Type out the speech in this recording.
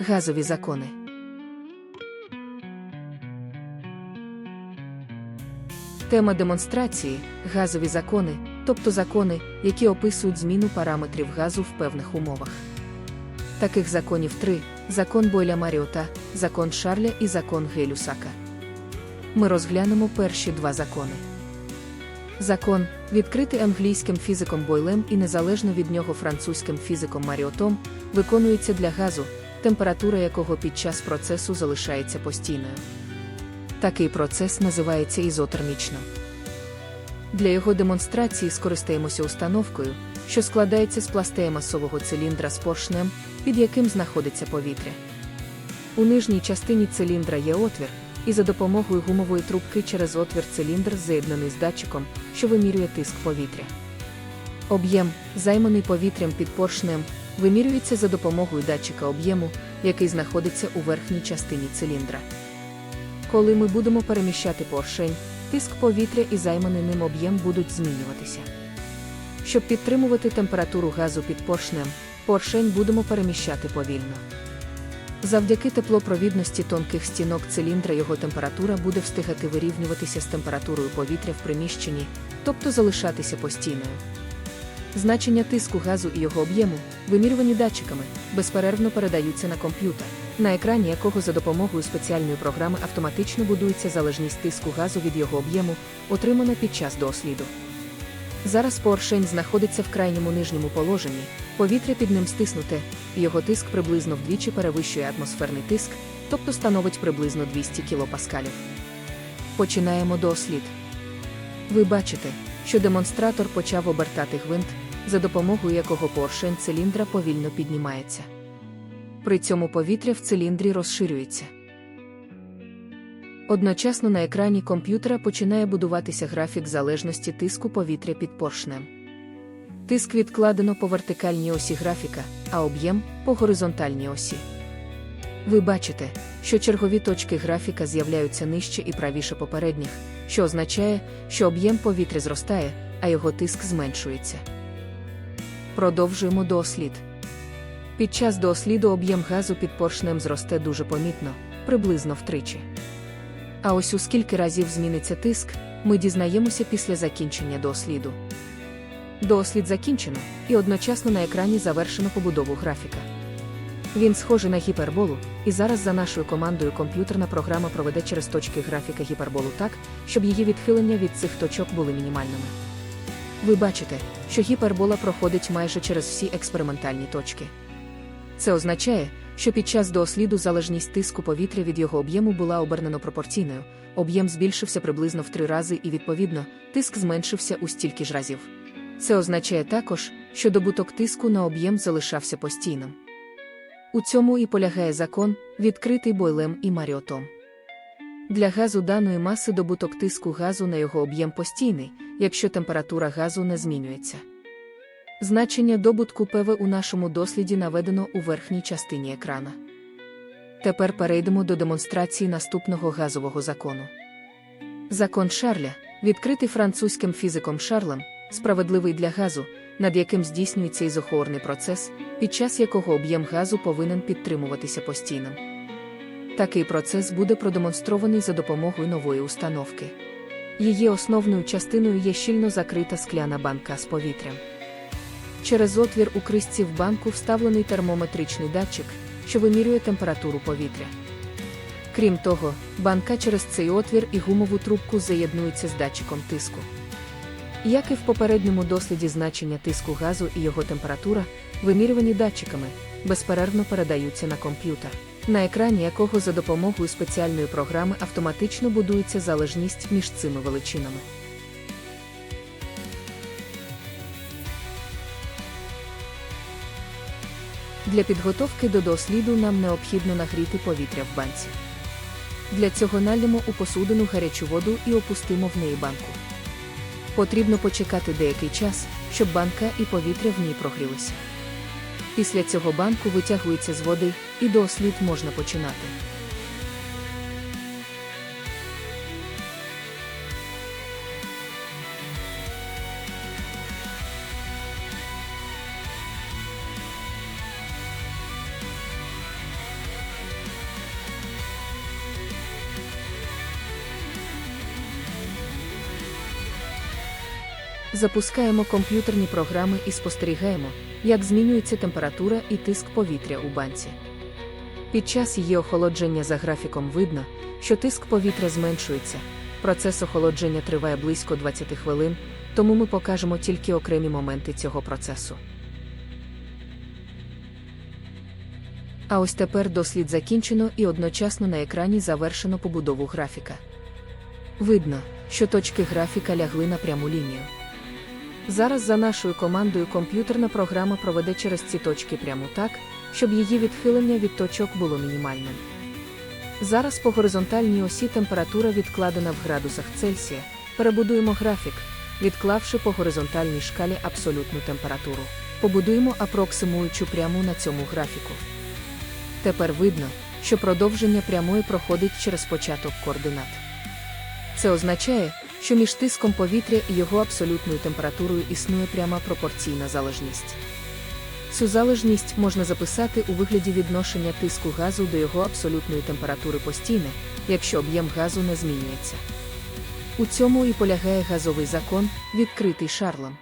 Газові закони. Тема демонстрації газові закони, тобто закони, які описують зміну параметрів газу в певних умовах. Таких законів три: закон Бойля Маріота, закон Шарля і закон Гелюсака. Ми розглянемо перші два закони. Закон, відкритий англійським фізиком Бойлем і незалежно від нього французьким фізиком Маріотом, виконується для газу, температура якого під час процесу залишається постійною. Такий процес називається ізотермічно. Для його демонстрації скористаємося установкою, що складається з пластея масового циліндра з поршнем, під яким знаходиться повітря. У нижній частині циліндра є отвір, і за допомогою гумової трубки через отвір циліндр з'єднаний з датчиком, що вимірює тиск повітря. Об'єм, займаний повітрям під поршнем, вимірюється за допомогою датчика об'єму, який знаходиться у верхній частині циліндра. Коли ми будемо переміщати поршень, тиск повітря і займаний ним об'єм будуть змінюватися. Щоб підтримувати температуру газу під поршнем, поршень будемо переміщати повільно. Завдяки теплопровідності тонких стінок циліндра його температура буде встигати вирівнюватися з температурою повітря в приміщенні, тобто залишатися постійною. Значення тиску газу і його об'єму, вимірювані датчиками, безперервно передаються на комп'ютер, на екрані якого за допомогою спеціальної програми автоматично будується залежність тиску газу від його об'єму, отримана під час досліду. Зараз поршень знаходиться в крайньому нижньому положенні, повітря під ним стиснуте, і його тиск приблизно вдвічі перевищує атмосферний тиск, тобто становить приблизно 200 кПа. Починаємо дослід. Ви бачите, що демонстратор почав обертати гвинт, за допомогою якого поршень циліндра повільно піднімається. При цьому повітря в циліндрі розширюється. Одночасно на екрані комп'ютера починає будуватися графік залежності тиску повітря під поршнем. Тиск відкладено по вертикальній осі графіка, а об'єм по горизонтальній осі. Ви бачите, що чергові точки графіка з'являються нижче і правіше попередніх, що означає, що об'єм повітря зростає, а його тиск зменшується. Продовжуємо дослід. Під час досліду об'єм газу під поршнем зросте дуже помітно, приблизно втричі. А ось у скільки разів зміниться тиск, ми дізнаємося після закінчення досліду. Дослід закінчено, і одночасно на екрані завершено побудову графіка. Він схожий на гіперболу, і зараз за нашою командою комп'ютерна програма проведе через точки графіка гіперболу так, щоб її відхилення від цих точок були мінімальними. Ви бачите, що гіпербола проходить майже через всі експериментальні точки. Це означає, що під час досліду залежність тиску повітря від його об'єму була обернено пропорційною, об'єм збільшився приблизно в три рази і, відповідно, тиск зменшився у стільки ж разів. Це означає також, що добуток тиску на об'єм залишався постійним. У цьому і полягає закон, відкритий бойлем і маріотом. Для газу даної маси добуток тиску газу на його об'єм постійний, якщо температура газу не змінюється. Значення добутку ПВ у нашому досліді наведено у верхній частині екрана. Тепер перейдемо до демонстрації наступного газового закону. Закон Шарля, відкритий французьким фізиком Шарлем, справедливий для газу, над яким здійснюється ізохорний процес, під час якого об'єм газу повинен підтримуватися постійним. Такий процес буде продемонстрований за допомогою нової установки. Її основною частиною є щільно закрита скляна банка з повітрям. Через отвір у крисці в банку вставлений термометричний датчик, що вимірює температуру повітря. Крім того, банка через цей отвір і гумову трубку заєднуються з датчиком тиску. Як і в попередньому досліді значення тиску газу і його температура, вимірювані датчиками, безперервно передаються на комп'ютер, на екрані якого за допомогою спеціальної програми автоматично будується залежність між цими величинами. Для підготовки до досліду нам необхідно нагріти повітря в банці. Для цього налємо у посудину гарячу воду і опустимо в неї банку. Потрібно почекати деякий час, щоб банка і повітря в ній прогрілися. Після цього банку витягується з води, і до ослід можна починати. Запускаємо комп'ютерні програми і спостерігаємо, як змінюється температура і тиск повітря у банці. Під час її охолодження за графіком видно, що тиск повітря зменшується. Процес охолодження триває близько 20 хвилин, тому ми покажемо тільки окремі моменти цього процесу. А ось тепер дослід закінчено і одночасно на екрані завершено побудову графіка. Видно, що точки графіка лягли на пряму лінію. Зараз за нашою командою комп'ютерна програма проведе через ці точки пряму так, щоб її відхилення від точок було мінімальним. Зараз по горизонтальній осі температура відкладена в градусах Цельсія. Перебудуємо графік, відклавши по горизонтальній шкалі абсолютну температуру. Побудуємо апроксимуючу пряму на цьому графіку. Тепер видно, що продовження прямої проходить через початок координат. Це означає, що між тиском повітря і його абсолютною температурою існує пряма пропорційна залежність. Цю залежність можна записати у вигляді відношення тиску газу до його абсолютної температури постійне, якщо об'єм газу не змінюється. У цьому і полягає газовий закон, відкритий Шарлем.